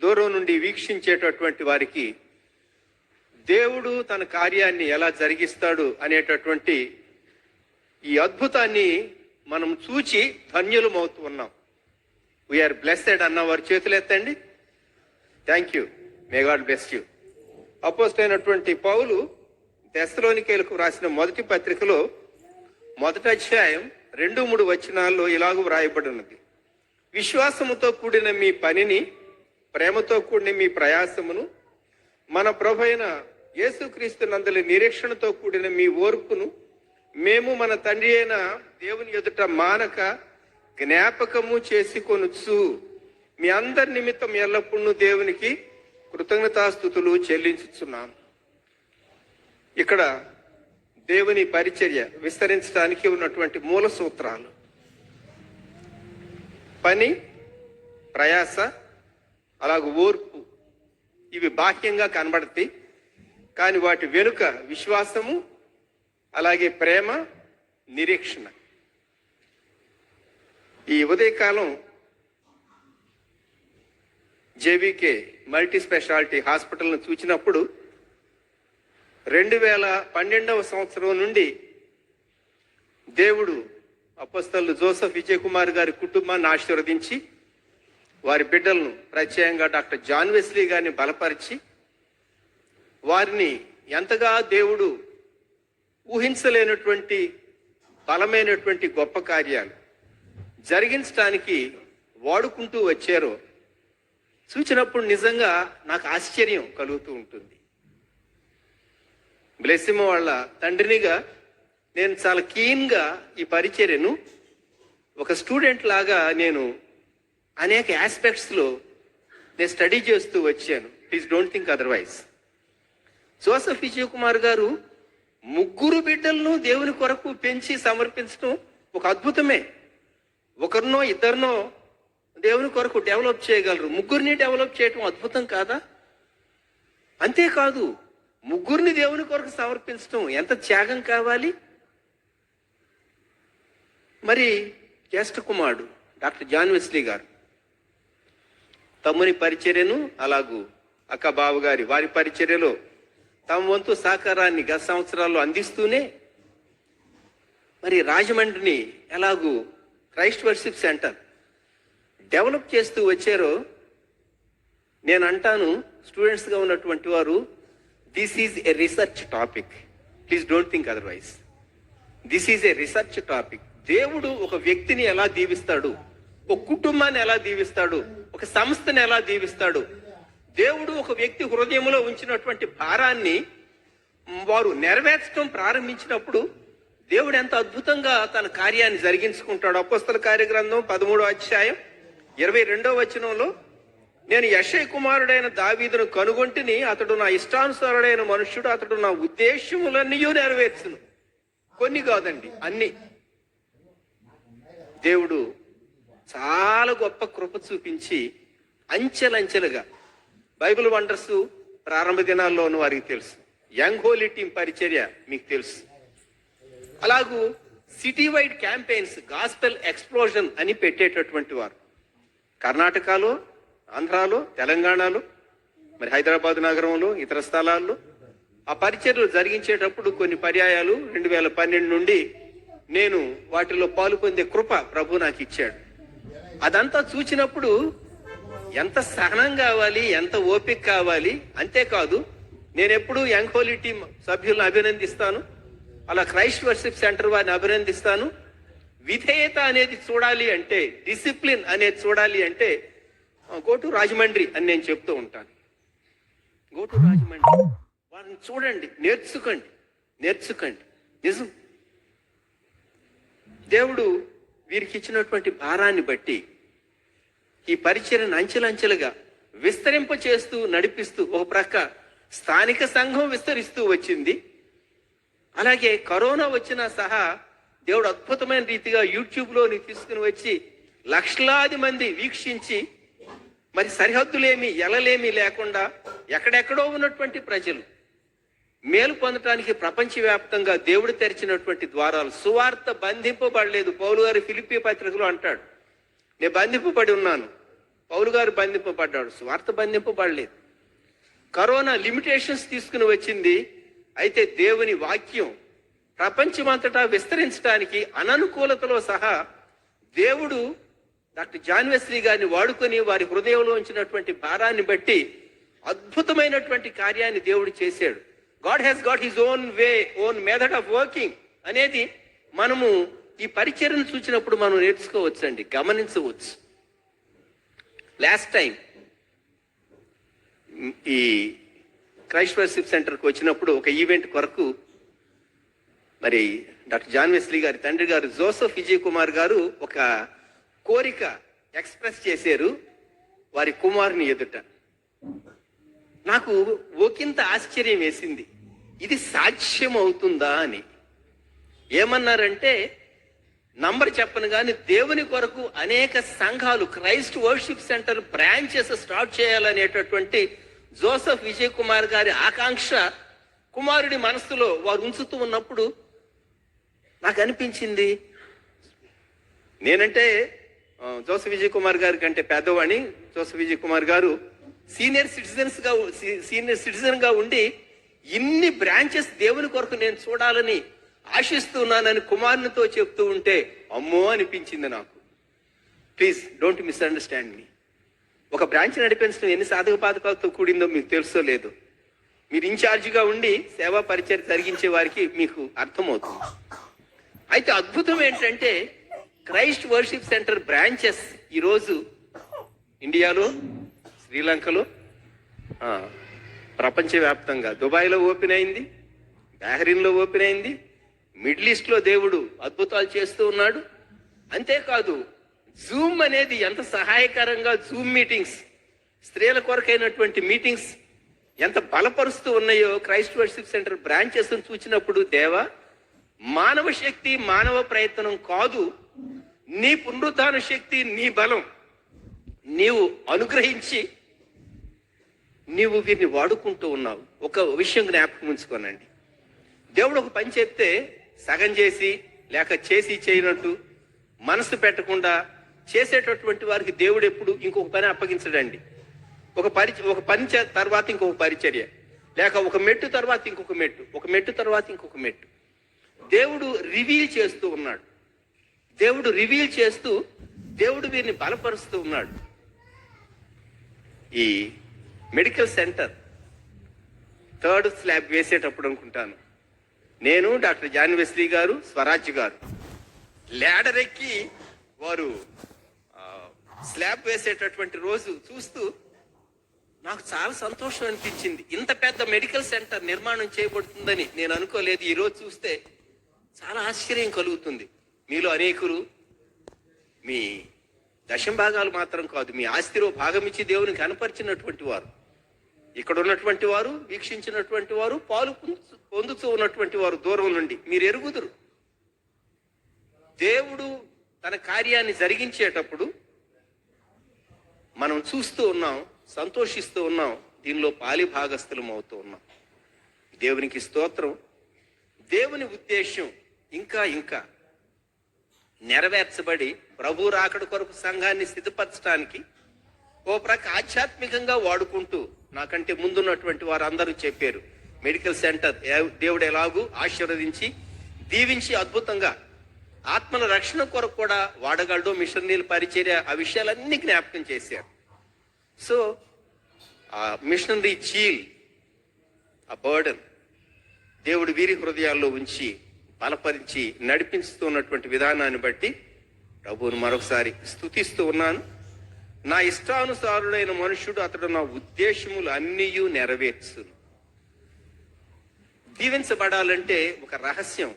దూరం నుండి వీక్షించేటటువంటి వారికి దేవుడు తన కార్యాన్ని ఎలా జరిగిస్తాడు అనేటటువంటి ఈ అద్భుతాన్ని మనం చూచి ధన్యులమవుతూ ఉన్నాం. వీఆర్ బ్లెస్సెడ్ అన్న వారి చేతులు ఎత్తండి. Thank you may God bless you apostle అయినటువంటి పౌలు దశలోనికేలకు రాసిన మొదటి పత్రికలో మొదటి అధ్యాయం రెండు మూడు వచనాల్లో ఇలాగూ వ్రాయబడి ఉన్నది విశ్వాసముతో కూడిన మీ పనిని ప్రేమతో కూడిన మీ ప్రయాసమును మన ప్రభు అయిన యేసుక్రీస్తు నందలి నిరీక్షణతో కూడిన మీ ఓర్పును మేము మన తండ్రి అయిన దేవుని ఎదుట మానక జ్ఞాపకము చేసుకొనుచు మీ అందరి నిమిత్తం ఎల్లప్పుడూ దేవునికి కృతజ్ఞతాస్థుతులు చెల్లించుచున్నాం. ఇక్కడ దేవుని పరిచర్య విస్తరించడానికి ఉన్నటువంటి మూల సూత్రాలు. పని ప్రయాస అలాగ ఓర్పు ఇవి బాహ్యంగా కనబడతాయి. కానీ వాటి వెనుక విశ్వాసము అలాగే ప్రేమ నిరీక్షణ. ఈ ఉదయకాలం జేబీకే మల్టీ స్పెషాలిటీ హాస్పిటల్ను చూచినప్పుడు రెండు వేల పన్నెండవ సంవత్సరం నుండి దేవుడు అపస్తలు జోసఫ్ విజయ్ కుమార్ గారి కుటుంబాన్ని ఆశీర్వదించి వారి బిడ్డలను ప్రత్యేకంగా డాక్టర్ జాన్ వెస్లీ గారిని బలపరిచి వారిని ఎంతగా దేవుడు ఊహించలేనటువంటి బలమైనటువంటి గొప్ప కార్యాలు జరిగించడానికి వాడుకుంటూ వచ్చారో చూచినప్పుడు నిజంగా నాకు ఆశ్చర్యం కలుగుతూ ఉంటుంది. బ్లెస్సిమ వాళ్ళ తండ్రినిగా నేను చాలా కీన్గా ఈ పరిచర్యను ఒక స్టూడెంట్ లాగా నేను అనేక ఆస్పెక్ట్స్లో నేను స్టడీ చేస్తూ వచ్చాను. Please don't think otherwise Joseph Vijay Kumar గారు ముగ్గురు బిడ్డలను దేవుని కొరకు పెంచి సమర్పించడం ఒక అద్భుతమే. ఒకరినో ఇద్దరినో దేవుని కొరకు డెవలప్ చేయగలరు. ముగ్గురిని డెవలప్ చేయటం అద్భుతం కాదా? అంతేకాదు ముగ్గురిని దేవుని కొరకు సమర్పించడం ఎంత త్యాగం కావాలి? మరి జ్యేష్ఠ కుమారుడు డాక్టర్ జాన్ వెస్లీ గారు తమ్ముని పరిచర్యను అలాగూ అక్క బావ గారి వారి పరిచర్యలో తమ వంతు సహకారాన్ని గత సంవత్సరాల్లో అందిస్తూనే మరి రాజమండ్రిని ఎలాగూ క్రైస్ట్ వర్షిప్ సెంటర్ డెవలప్ చేస్తూ వచ్చారో నేను అంటాను స్టూడెంట్స్గా ఉన్నటువంటి వారు this is a research topic please don't think otherwise this is a research topic దేవుడు ఒక వ్యక్తిని ఎలా దీవిస్తాడు? ఒక కుటుంబాన్ని ఎలా దీవిస్తాడు? ఒక సంస్థని ఎలా దీవిస్తాడు? దేవుడు ఒక వ్యక్తి హృదయంలో ఉంచినటువంటి భారాన్ని వారు నెరవేర్చడం ప్రారంభించినప్పుడు దేవుడు ఎంత అద్భుతంగా తన కార్యాన్ని జరిగించుకుంటాడు. అపోస్తల కార్యగ్రంథం పదమూడో అధ్యాయం ఇరవై రెండో వచనంలో నేను యశయ్ కుమారుడైన దావీదును కనుగొంటిని అతడు నా ఇష్టానుసారుడైన మనుష్యుడు అతడు నా ఉద్దేశములన్నీ నెరవేర్చును. కొన్ని కాదండి అన్ని. దేవుడు చాలా గొప్ప కృప చూపించి అంచెలంచెలుగా బైబిల్ వండర్స్ ప్రారంభ దినాల్లోనూ వారికి తెలుసు. యంగ్ హోలీ టీం పరిచర్య మీకు తెలుసు. అలాగూ city wide campaigns gospel explosion అని పెట్టేటటువంటి వారు. కర్ణాటకలో ఆంధ్రాలో తెలంగాణలో మరి హైదరాబాద్ నగరంలో ఇతర స్థలాల్లో ఆ పరిచర్లు జరిగించేటప్పుడు కొన్ని పర్యాయాలు రెండు వేల పన్నెండు నుండి నేను వాటిలో పాలు పొందే కృప ప్రభు నాకు ఇచ్చాడు. అదంతా చూచినప్పుడు ఎంత సహనం కావాలి ఎంత ఓపిక కావాలి అంతేకాదు నేను ఎప్పుడు యంగ్ హోలీ టీం సభ్యులను అభినందిస్తాను అలా క్రైస్ట్ వర్షిప్ సెంటర్ వారిని అభినందిస్తాను. విధేయత అనేది చూడాలి అంటే డిసిప్లిన్ అనేది చూడాలి అంటే గోటు రాజమండ్రి అని నేను చెప్తూ ఉంటాను. Go to Rajahmundry. వారిని చూడండి నేర్చుకోండి నేర్చుకోండి. నిజం. దేవుడు వీరికి ఇచ్చినటువంటి భారాన్ని బట్టి ఈ పరిచయను అంచెలంచెలుగా విస్తరింప చేస్తూ నడిపిస్తూ ఒక ప్రక్క స్థానిక సంఘం విస్తరిస్తూ వచ్చింది. అలాగే కరోనా వచ్చినా సహా దేవుడు అద్భుతమైన రీతిగా యూట్యూబ్లోని తీసుకుని వచ్చి లక్షలాది మంది వీక్షించి మరి సరిహద్దులేమి ఎలలేమి లేకుండా ఎక్కడెక్కడో ఉన్నటువంటి ప్రజలు మేలు పొందటానికి ప్రపంచవ్యాప్తంగా దేవుడు తెరిచినటువంటి ద్వారాలు సువార్త బంధింపబడలేదు. పౌలు గారి ఫిలిపి పత్రికలో అంటాడు నేను బంధింపబడి ఉన్నాను. పౌలు గారు బంధింపబడ్డాడు స్వార్థ బంధింపబడలేదు. కరోనా లిమిటేషన్స్ తీసుకుని వచ్చింది. అయితే దేవుని వాక్యం ప్రపంచమంతటా విస్తరించడానికి అననుకూలతలో సహా దేవుడు డాక్టర్ జాన్ గారిని వాడుకొని వారి హృదయంలో ఉంచినటువంటి భారాన్ని బట్టి అద్భుతమైనటువంటి కార్యాన్ని దేవుడు చేశాడు. God has got his own way own method of working అనేది మనము ఈ పరిచర్ను చూసినప్పుడు మనం నేర్చుకోవచ్చండి గమనించవచ్చు. లాస్ట్ టైం ఈ క్రైస్ట్ వర్షిప్ సెంటర్కి వచ్చినప్పుడు ఒక ఈవెంట్ కొరకు మరి డాక్టర్ జాన్ వెస్లీ గారి తండ్రి గారు జోసఫ్ విజయ్ కుమార్ గారు ఒక కోరిక ఎక్స్ప్రెస్ చేశారు వారి కుమారుని ఎదుట. నాకు ఓకింత ఆశ్చర్యం వేసింది. ఇది సాక్ష్యం అవుతుందా అని. ఏమన్నారంటే నంబర్ చెప్పను కానీ దేవుని కొరకు అనేక సంఘాలు Christ worship centre branches start చేయాలనేటటువంటి Joseph Vijay Kumar గారి ఆకాంక్ష కుమారుడి మనస్సులో వారు ఉంచుతూ ఉన్నప్పుడు నాకు అనిపించింది. నేనంటే జోసఫ్ విజయ్ కుమార్ గారి కంటే పెద్దవాణి జోసఫ్ విజయ్ కుమార్ గారు సీనియర్ సిటిజన్స్గా సీనియర్ సిటిజన్గా ఉండి ఇన్ని బ్రాంచెస్ దేవుని కొరకు నేను చూడాలని ఆశిస్తున్నానని కుమారునితో చెప్తూ ఉంటే అమ్మో అనిపించింది నాకు. ప్లీజ్ డోంట్ మిస్అండర్స్టాండ్ మీ ఒక బ్రాంచ్ నడిపించడం ఎన్ని సాధక బాధకాలతో కూడిందో మీకు తెలుసో లేదు. మీరు ఇన్ఛార్జిగా ఉండి సేవా పరిచయం జరిగించే వారికి మీకు అర్థమవుతుంది. అయితే అద్భుతం ఏంటంటే క్రైస్ట్ వర్షిప్ సెంటర్ బ్రాంచెస్ ఈరోజు ఇండియాలో శ్రీలంకలో ప్రపంచవ్యాప్తంగా. దుబాయ్లో ఓపెన్ అయింది బహ్రీన్లో ఓపెన్ అయింది మిడిల్ ఈస్ట్లో దేవుడు అద్భుతాలు చేస్తూ ఉన్నాడు. అంతేకాదు జూమ్ అనేది ఎంత సహాయకరంగా జూమ్ మీటింగ్స్ స్త్రీల కొరకైనటువంటి మీటింగ్స్ ఎంత బలపరుస్తూ ఉన్నాయో క్రైస్ట్ వర్షిప్ సెంటర్ బ్రాంచెస్ చూసినప్పుడు దేవా మానవ శక్తి మానవ ప్రయత్నం కాదు నీ పునరుద్ధాన శక్తి నీ బలం నీవు అనుగ్రహించి నీవు వీరిని వాడుకుంటూ ఉన్నావు. ఒక విషయం జ్ఞాపకం ఉంచుకోనండి. దేవుడు ఒక పని చెప్తే సగం చేసి లేక చేసి చేయనట్టు మనసు పెట్టకుండా చేసేటటువంటి వారికి దేవుడు ఎప్పుడు ఇంకొక పని అప్పగించడండి. ఒక పరి ఒక పని తర్వాత ఇంకొక పరిచర్య. లేక ఒక మెట్టు తర్వాత ఇంకొక మెట్టు. ఒక మెట్టు తర్వాత ఇంకొక మెట్టు. దేవుడు రివీల్ చేస్తూ ఉన్నాడు. దేవుడు రివీల్ చేస్తూ దేవుడు వీరిని బలపరుస్తూ ఉన్నాడు. ఈ మెడికల్ సెంటర్ థర్డ్ స్లాబ్ వేసేటప్పుడు అనుకుంటాను. నేను డాక్టర్ జాన్ వెస్లీ గారు స్వరాజ్ గారు. ల్యాడర్ ఎక్కి వారు స్లాబ్ వేసేటటువంటి రోజు చూస్తూ నాకు చాలా సంతోషం అనిపించింది. ఇంత పెద్ద మెడికల్ సెంటర్ నిర్మాణం చేయబడుతుందని నేను అనుకోలేదు. ఈరోజు చూస్తే చాలా ఆశ్చర్యం కలుగుతుంది. మీలో అనేకులు మీ దశం భాగాలు మాత్రం కాదు మీ ఆస్తిలో భాగం ఇచ్చి దేవుని కనపరిచినటువంటి వారు. ఇక్కడ ఉన్నటువంటి వారు వీక్షించినటువంటి వారు పాలు పొందు- పొందుతూ ఉన్నటువంటి వారు దూరం నుండి మీరు ఎరుగుదురు. దేవుడు తన కార్యాన్ని జరిగించేటప్పుడు మనం చూస్తూ ఉన్నాం సంతోషిస్తూ ఉన్నాం దీనిలో పాలి భాగస్థులం అవుతూ ఉన్నాం. దేవునికి స్తోత్రం. దేవుని ఉద్దేశం ఇంకా ఇంకా నెరవేర్చబడి ప్రభు రాకడ కొరకు సంఘాన్ని సిద్ధపరచడానికి ఓ ప్రక ఆధ్యాత్మికంగా వాడుకుంటూ నాకంటే ముందున్నటువంటి వారందరూ చెప్పారు. మెడికల్ సెంటర్ ఏ- దేవుడు ఎలాగూ ఆశీర్వదించి దీవించి అద్భుతంగా ఆత్మల రక్షణ కొరకు కూడా వాడగలడు మిషనరీల పరిచర్య ఆ విషయాలన్నీ జ్ఞాపకం చేశారు. సో ఆ మిషనరీ చీల్ ఆ బర్డన్ దేవుడు వీరి హృదయాల్లో ఉంచి బలపరించి నడిపిస్తున్నటువంటి విధానాన్ని బట్టి ప్రభువును మరొకసారి స్తుతిస్తూ ఉన్నాను. నా ఇష్టానుసారుడైన మనుషుడు అతడు నా ఉద్దేశములు అన్నీ నెరవేర్చు దీవించబడాలంటే ఒక రహస్యం.